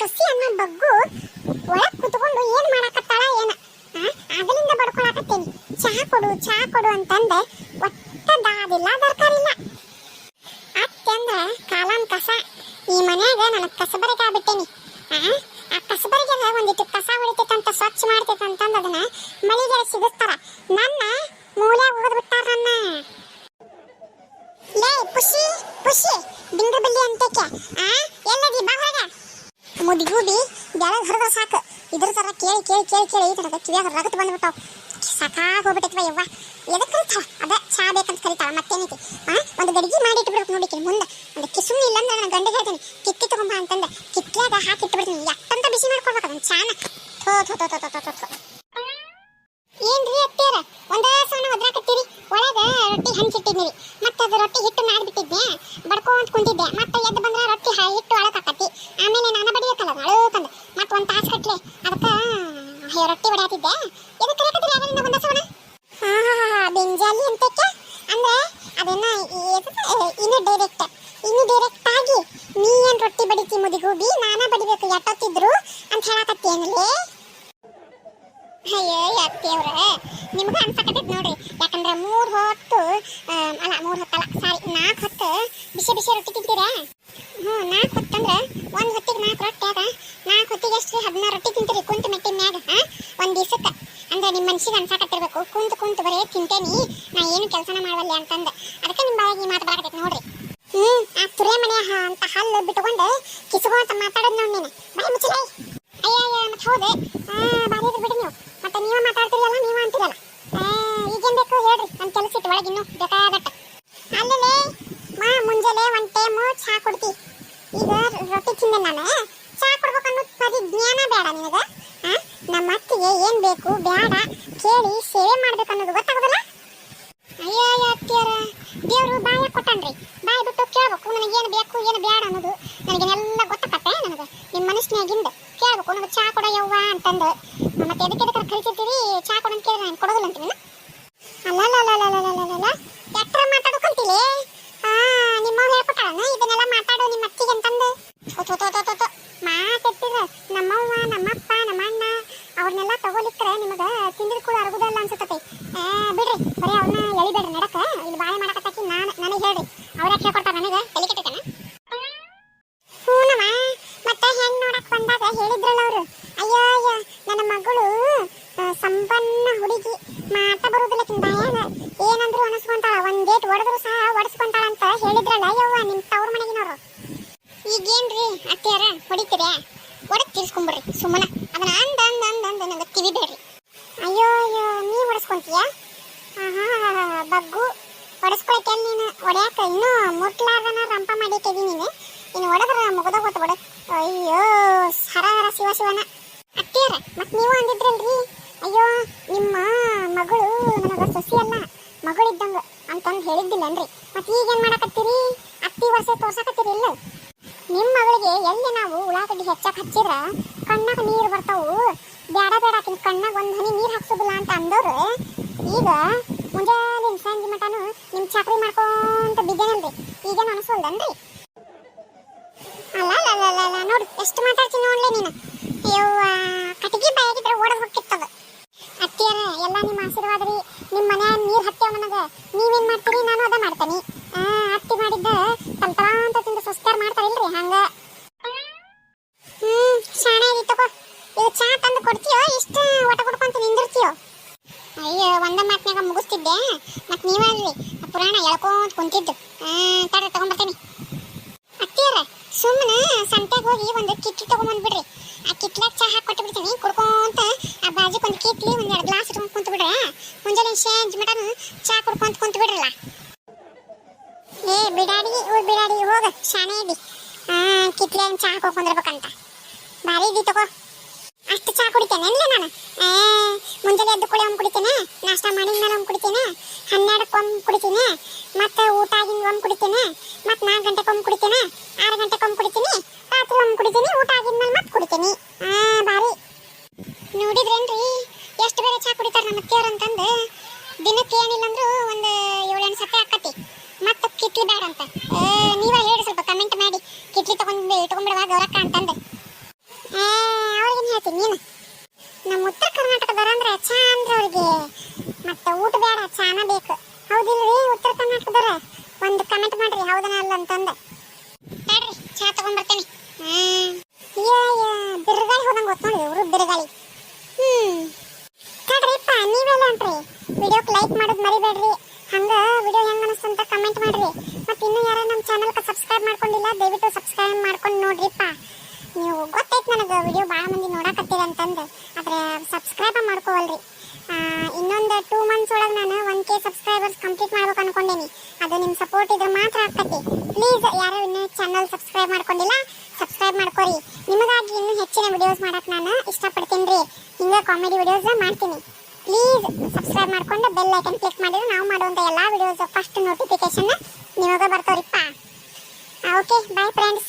ಸೊಸಿ ಅನ್ನೋ ಬಗ್ಗು ಒಳಗ್ ಕುತ್ಕೊಂಡು ಏನ್ ಮಾಡಾಕತ್ತಾಳ ಏನ? ಆಗಲಿಂದ ಬಡ್ಕೊಳಕತ್ತೇನಿ. ಚಹಾ ಕೊಡು ಚಹಾ ಕೊಡು ಅಂತಂದ. ಒಟ್ಟ ದಾದಿಲ್ಲ, ದರ್ಕಾರಿಲ್ಲ. ಅಂದ್ರೆ ಕಾಲನ್ ಕಸ. ಈ ಮನ್ಯಾಗ ಕಸ ಕಸಬರಿಗೆ ಆಗ್ಬಿಟ್ಟೇನಿ. ಆ? ಕಸಬರಿಗೆ ಒಂದಿಟ್ಟು ಕಸ ಹೊಡಿತೈತಂತ, ಸ್ವಚ್ಛ ಮಾಡ್ತೈತಂತಂದ ಅದನ್ನ ಮಳಿಗೆ ಸಿಗಿಸ್ತಾರ ನನ್ನ ತರ ಕೇಳಿ ಕೇಳಿ ಕೇಳಿ ಕೇಳಿ ನನಗೆ ಕಿವಿಯಾಗ ರಗತ್ ಬಂದ್ಬಿಟ್ಟಾವ. ಸಾಕಾಗೋಗ್ಬಿಟ್ಟಿತ್ವ ಯವ್ವ. ಎದಕ್ಕೆ ಕರಿತಾಳ ಅದ ಚಾ ಬೇಕಂತ ಕರಿತಾಳ ಮತ್ತೇನೈತಿ? ಆ? ಒಂದು ಗಡಿಗೆ ಮಾಡಿ ಇಟ್ಬಿಡ್ಬೇಕು ಮುಂದೆ. ಒಂದು ಕಿಸುಮ್ ಇಲ್ಲ ಅಂದ್ರೆ ನನ್ನ ಗಂಡ ಹೇಳ್ತೀನಿ, ಕಿತ್ತಿ ತಗೊಂಬ ಅಂತಂದ. ಕಿತ್ಲಾಗ ಹಾಕಿ ಇಟ್ಬಿಡ್ತೀನಿ. ಎಷ್ಟಂತ ಬಿಸಿ ಮಾಡ್ಕೊಡ್ಬೇಕು ಅದನ್ನ ಚಾನ. ಥೋ ಥೋ ಥೋ ಥೋ ಥೋ ಏನ್ರಿ ಅತ್ತೇರ ಒಂದೇ ಸಣ್ಣ ಒದ್ರಾಕತ್ತೀರಿ ಒಳಗೆ ರೊಟ್ಟಿ ಹಂಚಿಟ್ಟಿದ್ನಿರಿ ಮತ್ತೆ ಅದು ರೊಟ್ಟಿ ಹಿಟ್ಟು ಮಾಡಿಬಿಟ್ಟಿದ್ನೆ ಬಡ್ಕೊಂತ ಕುಂತಿದ್ದೆ. ಮತ್ತೆ ಎದ್ದು ಬಂದ್ರ ರೊಟ್ಟಿ ಹಿಟ್ಟು ಹಿಟ್ಟು ಹಾಕತ್ತಿ ಆಮೇಲೆ ನಾನು ಬಡಿಬೇಕಲ್ಲ ಅದು ಅಳಕಂದ ಮತ್ತೆ ಒಂದು ತಾಸು ಕಟ್ಲೆ ಅದಕ್ಕ ಅಯ್ಯೋ ರೊಟ್ಟಿ ಹೊಡ್ಯಾತಿದ್ದೆ ಎದಕ್ಕೆ ಕರೆಕತ್ತೀರಿ ಆಗಲಿಂದ ಒಂದ ಸವಣ ಹಾ ಹಾ ಹಾ ಬೆಂಜಾಲಿ ಅಂತಕ್ಕೆ ಅಂದ್ರೆ ಅದನ್ನ ಎದಕ್ಕೆ ಇನ್ನು ಡೈರೆಕ್ಟ್ ಇನ್ನು ಡೈರೆಕ್ಟ್ ಆಗಿ ನೀ ಏನ್ ರೊಟ್ಟಿ ಬಡಿತಿ ಮುದಿಗೂಬಿ ನಾನ ಬಡಿಬೇಕು ಎಟ್ಟೊತ್ತಿದ್ರು ಅಂತ ಹೇಳಕತ್ತೇನಲೇ ಅತ್ತಿಯವ್ರ ನಿಮ್ಗೆ ನೋಡಿ ನೋಡ್ರಿ. ಯಾಕಂದ್ರೆ ಮೂರು ಹೊತ್ತು ಅಲ್ಲ, ಮೂರು ಹೊತ್ತಲ್ಲ, ಸಾರಿ ನಾಲ್ಕು ಹೊತ್ತು ಬಿಸಿ ಬಿಸಿ ರೊಟ್ಟಿ ತಿಂತೀರಾ? ಹ್ಞೂ ನಾಲ್ಕು ಹೊತ್ತಂದ್ರೆ ಒಂದು ಹೊತ್ತಿಗೆ ನಾಲ್ಕು ರೊಟ್ಟಿ ಅದ ನಾಲ್ಕು ಹೊತ್ತಿಗೆ ಎಷ್ಟು ಹದಿನಾರು ರೊಟ್ಟಿ ತಿಂತೀರಿ ಕುಂತು ಮೆಟ್ಟಿನ ಮ್ಯಾಗ, ಹಾ? ಒಂದು ದಿವಸಕ್ಕೆ. ಅಂದ್ರೆ ನಿಮ್ಮ ಮನ್ಸಿಗೆ ಅನ್ಸಾಕತ್ತಿರ್ಬೇಕು. ಕುಂತು ಕುಂತು ಬರೇ ತಿಂತೇನಿ. ನಾ ಏನು ಕೆಲಸನ ಮಾಡವಲ್ಲ ಅಂತಂದ. ಅದಕ್ಕೆ ನಿಮ್ಮ ಬಾಯಿಗೆ ಮಾತು ಬರಾಕತ್ತೈತಿ ನೋಡ್ರಿ. ಹ್ಞೂ, ಆ ತುರೆ ಮನೆ ಅಂತ ಹಲ್ಲು ಬಿಟ್ಕೊಂಡು ಕಿಸ್ಕೊಂತ ಮಾತಾಡೋದು ನೋಡಿ ನೀನು. ಬಾಯಿ ಮುಚ್ಚಲೈ ಅಯ್ಯ ಅಯ್ಯ ಮತ್ತೆ ಹೌದೆ ಆ ಬಾರಿ ಇದ್ರೆ ಬಿಡಿ ನೀವು ಮತ್ತೆ ನೀವ ಮಾತಾಡ್ತಿರಲ್ಲ ನೀವ ಅಂತಿರಲ್ಲ ಆ, ಈಗೇನ್ ಬೇಕು ಹೇಳ್ರಿ ನನ್ನ ಕೆಲಸ ಇಟ್ಟು ಒಳಗೆ ಇನ್ನೂ ಬೇಕಾಗತ್ತ ಅಲ್ಲೇ ಮಾ, ಮುಂಜಾನೆ ಒಂದು ಟೈಮು ಚಹಾ ಕೊಡ್ತಿ. ಈಗ ರೊಟ್ಟಿ ತಿಂದೆ ನಾನು ಚಹಾ ಕೊಡ್ಬೇಕು ಅನ್ನೋ ಪರಿ ಜ್ಞಾನ ಬೇಡ ನಿನಗೆ ನಮ್ಮ ಅತ್ತಿಗೆ ಏನು ಬೇಕು ಬೇಡ ಕೇಳಿ ಸೇವೆ ಮಾಡ್ಬೇಕು ಅನ್ನೋದು ಗೊತ್ತಾಗೋದಿಲ್ಲ? ಅಯ್ಯೋ ಅತ್ತಿಯರ, ದೇವರು ಬಾಯ ಕೊಟ್ಟನ್ರಿ. ಬಾಯಿ ಬಿಟ್ಟು ಕೇಳ್ಬೇಕು, ನನಗೆ ಏನು ಬೇಕು, ಏನು ಬೇಡ ಅನ್ನೋದು. ನನಗೇನೆಲ್ಲ ಗೊತ್ತಾಗತ್ತೆ ನನಗೆ. ನಿಮ್ಮ ಮನಸ್ಸಿನಾಗಿಂದ ಕೇಳ್ಬೇಕು, ನನಗೆ ಚಹಾ ಕೊಡೋ ಯವ್ವ ಅಂತಂದು. ಮತ್ತೆ ಎದಕ್ಕೆ ಎದಕ್ಕೆ ಕರಿತಿರ್ತೀರಿ? ಚಹಾ ಕೊಡ ಅಂತ ಕೇಳಿದ್ರೆ ನಾನು ಕೊಡೋದಿಲ್ಲ ಅಂತೀನಿ ಅಲ್ಲಲ್ಲಲ್ಲಲ್ಲಲ್ಲಲ್ಲಲ್ಲ ಎಟ್ರ ಮಾತಾಡ್ಕೊಂತಿಲಿ ಆ ನಿಮ್ಮ ಹೇಳ್ಕೊಟ್ಟಾಳನ ಇದನ್ನೆಲ್ಲ ಮಾತಾಡು ನಿಮ್ಮ ಅತ್ತಿಗೆ ಅಂತಂದು ಥೋ ಥೋ ಥೋ ಥೋ ಥೋ ಥೋ. ಮಾತೆತ್ತಿದ್ರ ನಮ್ಮವ್ವ ನಮ್ಮಪ್ಪ ನಮ್ಮ ಅಣ್ಣ ಅವ್ರನ್ನೆಲ್ಲ ತಗೋಲಿಕ್ರೆ ನಿಮಗೆ ತಿಂದಿದ್ ಕೂಡ ಅರಗುದಲ್ಲ ಅನ್ಸುತ್ತತೆ ಆ ಬಿಡ್ರಿ ಬರೀ ಅವ್ರನ್ನ ಎಳಿಬೇಡ್ರಿ ನಡಕ ಇಲ್ಲಿ ಬಾಳೆ ಮಾಡಕತ್ತಾಕಿ ನಾನು ನನಗೆ ಹೇಳ್ರಿ ಅವ್ರ ಯಾಕೆ ಹೇಳ್ಕೊಡ್ತಾರ ನನಗೆ ತಲೆ ಕೆಟ್ಟೈತೇನ ಹೂನಮ್ಮ ಮತ್ತೆ ಹೆಣ್ ನೋಡಕ್ ಬಂದಾಗ ಹೇಳಿದ್ರಲ್ಲ ಅವರು ಅಯ್ಯೋ ಅಯ್ಯೋ ನನ್ನ ಮಗಳು ಆ, ಸಂಪನ್ನ ಹುಡುಗಿ ಮಾತ ಬರುದಿಲ್ಲ ಕಿನ್ ಬಾಯಾಗ ಏನಂದ್ರು ಅನಸ್ಕೊಂತಾಳ ಒಂದ್ ಗೇಟ್ ಹೊಡೆದ್ರು ಸಹ ಹೊಡೆಸ್ಕೊಂತಾಳ ಅಂತ ಹೇಳಿದ್ರಲ್ಲ ಯವ್ವ ನಿಮ್ ತವ್ರ ಮನೆಗಿನವ್ರು ಈಗೇನ್ರಿ ಅತ್ತೆಯಾರ ಹೊಡಿತೀರಾ? ಹೊಡೆದ್ ತೀರ್ಸ್ಕೊಂಬಿಡ್ರಿ ಸುಮ್ಮನ. ಅದನ್ನ ಅಂದ ಅಂದ ಅಂದ ಅಂದ, ನಂಗೆ ತಿವಿಬೇಡ್ರಿ ಅಯ್ಯೋ ಅಯ್ಯೋ ನೀ ಹೊಡೆಸ್ಕೊಂತೀಯ? ಆಹಾ ಬಗ್ಗು. ಹೊಡೆಸ್ಕೊಳಕ್ಕೆ ನೀನು? ಹೊಡ್ಯಾಕ ಇನ್ನೂ ಮುಟ್ಲಾರ್ದನ ರಂಪ ಮಾಡಿಟ್ಟಿದಿ ನೀನು. ಇನ್ನು ಹೊಡೆದ್ರ ಮುಗದ ಗೊತ್ತ ಹೊಡ ಅಯ್ಯೋ, ಹರ ಹರ, ಶಿವ, ಶಿವನ. ಅತ್ತಿಯರ ಮತ್ತೆ ನೀವು ಅಂದಿದ್ರಲ್ರಿ? ಅಯ್ಯೋ, ನಿಮ್ಮ ಮಗಳು ನನಗೆ ಸೊಸಿ ಅಲ್ಲ. ಮಗಳಿದ್ದಂಗೆ ಅಂತಂದು ಹೇಳಿದ್ದಿಲ್ಲನ್ರಿ. ಮತ್ತೆ ಈಗೇನು ಮಾಡಕತ್ತೀರಿ? ಅತ್ತಿ ವರ್ಷ ತೋರ್ಸಕತ್ತೀರಿ ಇಲ್ಲ? ನಿಮ್ಮ ಮಗಳಿಗೆ ಎಲ್ಲಿ ನಾವು ಉಳ್ಳಾಗಡ್ಡಿ ಹೆಚ್ಚಾಗಿ ಹಚ್ಚಿದ್ರ ಕಣ್ಣಾಗ ನೀರು ಬರ್ತಾವು. ಬೇಡ ಬೇಡ ಆಕಿನ ಕಣ್ಣಾಗ ಒಂದ್ ಹನಿ ನೀರ್ ಹಾಕ್ಸೋದಿಲ್ಲ ಅಂತ ಅಂದವ್ರು. ಈಗ ಮುಂಜಾನೆ ಸಂಜೆ ಮಟನು ನಿಮ್ ಚಾಕ್ರಿ ಮಾಡ್ಕೊಂತ ಬಿದ್ದೇನಲ್ರಿ ಈಗೇನು ಅನಿಸೋಲ್ದನ್ರಿ ಅಲ್ಲ ಅಲ್ಲ ಅಲ್ಲ ನೋಡು, ಎಷ್ಟು ಮಾತಾಡ್ತೀನಿ ನೋಡ್ಲೆ ನೀನು. ಯವ್ವ, ಕಟ್ಟಿಗೆ ಬಾಯಾಗಿದ್ರೆ ಓಡ ಹೋಗ್ತಿತ್ತದ. ಅತ್ತಿಯರ, ಎಲ್ಲ ನಿಮ್ಮ ಆಶೀರ್ವಾದ ರೀ. ನಿಮ್ಮ ಮನೆ ನೀರ್ ಹತ್ತೇವ ನನಗ. ನೀವೇನ್ ಮಾಡ್ತೀರಿ ನಾನು ಅದ ಮಾಡ್ತೇನೆ ಆ ಅತ್ತಿ ಮಾಡಿದ್ದ ತಲ್ತಲ ಅಂತ ತಿಂದು ಸುಸ್ತಾರ ಮಾಡ್ತಾರಿಲ್ರಿ ಹಂಗ ಹ್ಮ್ ಶಾಣೆ ಆಗಿ ತಗೋ ಈಗ ಚಾ ತಂದು ಕೊಡ್ತೀಯೋ ಇಷ್ಟು ಒಟ ಕೊಡ್ಕೊಂತ ನಿಂದಿರ್ತೀಯೋ ಅಯ್ಯೋ ಒಂದ ಮುಗಿಸ್ತಿದ್ದೆ. ಮತ್ತೆ ನೀವಲ್ಲಿ ಪುರಾಣ ಎಳ್ಕೊಂತ ಕುಂತಿದ್ದು. ತಡ ತಗೊಂಡ್ಬರ್ತೀನಿ ಅತ್ತಿಯರ ಸುಮ್ಮನೆ ಸಂತೆಗೆ ಹೋಗಿ ಒಂದು ಕಿಟ್ಲಿ ತಗೊಂಬಂದ್ಬಿಡ್ರಿ. ಆ ಕಿಟ್ಲಾಗ ಚಹಾ ಕೊಟ್ಟು ಬಿಡ್ತೀನಿ ಕುಡ್ಕೊಂತ ಆ ಬಾಜುಕ್ ಒಂದು ಕಿಟ್ಲಿ, ಒಂದು ಎರಡು ಗ್ಲಾಸ್ ಇಟ್ಕೊಂಡು ಕುಂತ ಬಿಡ್ರೆ ಮುಂಜಾನೆ ಶೇಂಜ್ ಮಟನ್ ಚಹಾ ಕುಡ್ಕೊಂತ ಕುಂತ ಬಿಡ್ರಲ್ಲ ಏ, ಬಿಡಾಡಿ ಊರ್ ಬಿಡಾಡಿ, ಹೋಗ ಶಾನೆ ಇದ್ದಿ. ಕಿಟ್ಲಿ ಚಹಾ ಕುಡ್ಕೊಂಡಿರ್ಬೇಕಂತ ಭಾರಿ ಇದ್ದಿ ತಗೋ. ಅಷ್ಟು ಚಹಾ ಕುಡಿತೇನೆ, ಇಲ್ಲ ನಾನು? ಮುಂಜಾನೆ ಎದ್ದು ಕುಡಿ ಒಮ್ಮೆ ಕುಡಿತೇನೆ, ನಾಷ್ಟ ಮಾಡಿದ ಮೇಲೆ ಒಮ್ಮೆ ಕುಡಿತೇನೆ, ಹನ್ನೆರಡಕ್ಕೆ ಒಮ್ಮೆ ಕುಡಿತೀನಿ, ಮತ್ತೆ ಊಟ ಆಗಿಂದ ಒಮ್ಮೆ ಕುಡಿತೇನೆ, ಮತ್ತೆ ನಾಲ್ಕು ಗಂಟೆಗೆ ಒಮ್ಮೆ ಕುಡಿತೇನೆ, ಆರು ಗಂಟೆಗೆ ಕುಡಿತೀನಿ, ರಾತ್ರಿ ಒಮ್ಮೆ ಕುಡಿತೀನಿ, ಊಟ ಆಗಿದ್ಮೇಲೆ ಮತ್ತೆ ಕುಡಿತೀನಿ. ನೋಡಿದ್ರೇನು ನೋಡಿದ್ರೇನ್ರಿ, ಎಷ್ಟು ಬೇರೆ ಚಹಾ ಕುಡಿತಾರೆ ನಮ್ಮ ಅತ್ತೆಯವ್ರು ಅಂತಂದು, ದಿನಕ್ಕೆ ಏನಿಲ್ಲ ಅಂದ್ರೂ ಒಂದು ಏಳೆಂಟು ಸತಿ ಆಕತಿ, ಮತ್ತೆ ಕಿಟ್ಲಿ ಬೇಡ ಅಂತ ಚಾನ ಬೇಕು. ಹೌದಿಲ್ರಿ? ಉತ್ತರ ಕರ್ನಾಟಕದವ್ರ ಒಂದು ಕಮೆಂಟ್ ಮಾಡ್ರಿ, ಹೌದನ ಅಲ್ಲ ಅಂತಂದ. ತಡ್ರಿ ಚಾ ತಗೊಂಡ್ಬರ್ತೇನೆ ಬಿರುಗಾಳಿ ಹೋದಂಗೆ ಗೊತ್ತ ನೋಡಿ ಇವರು ಬಿರುಗಾಳಿ. ಹ್ಮ್. ತಡ್ರಿಪ್ಪ, ನೀವೆಲ್ಲ ಅಂತ್ರಿ. ವಿಡಿಯೋಕ್ ಲೈಕ್ ಮಾಡೋದು ಮರಿಬೇಡ್ರಿ. ಹಂಗ ವಿಡಿಯೋ ಹೆಂಗ ಅನಿಸ್ತಂತ ಕಮೆಂಟ್ ಮಾಡ್ರಿ. ಮತ್ತೆ ಇನ್ನೂ ಯಾರ ನಮ್ಮ ಚಾನಲ್ಗೆ ಸಬ್ಸ್ಕ್ರೈಬ್ ಮಾಡ್ಕೊಂಡಿಲ್ಲ, ದಯವಿಟ್ಟು ಸಬ್ಸ್ಕ್ರೈಬ್ ಮಾಡ್ಕೊಂಡು ನೋಡ್ರಿಪ್ಪ. ನೀವು ಗೊತ್ತೈತೆ ನನಗೆ, ವಿಡಿಯೋ ಭಾಳ ಮಂದಿ ನೋಡಕತ್ತೀರ ಅಂತಂದು ಆದರೆ ಸಬ್ಸ್ಕ್ರೈಬ್ ಮಾಡ್ಕೋವಲ್ರಿ. ಇನ್ನೊಂದು ಸಪೋರ್ಟ್ ಮಾತ್ರ ಆಗ್ತೈತಿ ಪ್ಲೀಸ್ ಯಾರು ಇನ್ನೂ ಚಾನಲ್ ಸಬ್ಸ್ಕ್ರೈಬ್ ಮಾಡ್ಕೊಂಡಿಲ್ಲ ಸಬ್ಸ್ಕ್ರೈಬ್ ಮಾಡ್ಕೊರಿ. ನಿಮಗಾಗಿ ಇನ್ನೂ ಹೆಚ್ಚಿನ ವಿಡಿಯೋಸ್ ಮಾಡಕ್ಕೆ ನಾನು ಇಷ್ಟಪಡ್ತೀನಿ ರೀ. ಹಿಂಗೆ ಕಾಮಿಡಿ ವಿಡಿಯೋಸ್ ಮಾಡ್ತೀನಿ. ಪ್ಲೀಸ್ ಸಬ್ಸ್ಕ್ರೈಬ್ ಮಾಡ್ಕೊಂಡು ಬೆಲ್ ಐಕನ್ ಕ್ಲಿಕ್ ಮಾಡಿದ್ರೆ ನಾವು ಮಾಡುವಂಥ ಎಲ್ಲ ವಿಡಿಯೋಸ್ ಫಸ್ಟ್ ನೋಟಿಫಿಕೇಶನ್ ನಿಮಗೆ ಬರ್ತಾವ್ರಿಪ್ಪ. Okay bye friends